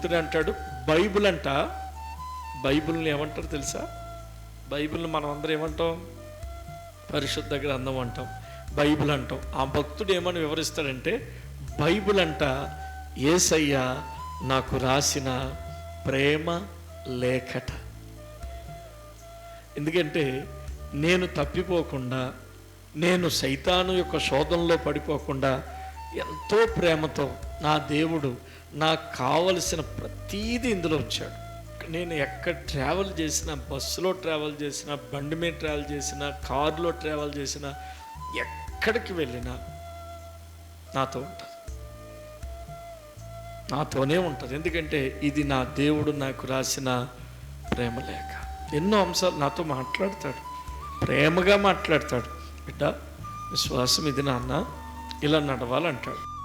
భక్తుడు అంటాడు బైబిల్ అంట. బైబిల్ని ఏమంటారు తెలుసా? బైబిల్ని మనం అందరం ఏమంటాం? పరిశుద్ధ గ్రంథం అంటాం బైబిల్ అంటాం. ఆ భక్తుడు ఏమని వివరిస్తాడంటే బైబిల్ అంట ఏసయ్య నాకు రాసిన ప్రేమ లేఖట. ఎందుకంటే నేను తప్పిపోకుండా నేను సైతాను యొక్క శోధనలో పడిపోకుండా ఎంతో ప్రేమతో నా దేవుడు నాకు కావలసిన ప్రతీది ఇందులో వచ్చాడు నేను ఎక్కడ ట్రావెల్ చేసినా బస్సులో ట్రావెల్ చేసినా బండి మీద ట్రావెల్ చేసినా కారులో ట్రావెల్ చేసినా ఎక్కడికి వెళ్ళినా నాతో ఉంటుంది నాతోనే ఉంటుంది ఎందుకంటే ఇది నా దేవుడు నాకు రాసిన ప్రేమ లేఖ. ఎన్నో అంశాలు నాతో మాట్లాడతాడు. ప్రేమగా మాట్లాడతాడు. బిడ్డ విశ్వాసం ఇది నాన్న. ఇలా నడవాలంటాడు.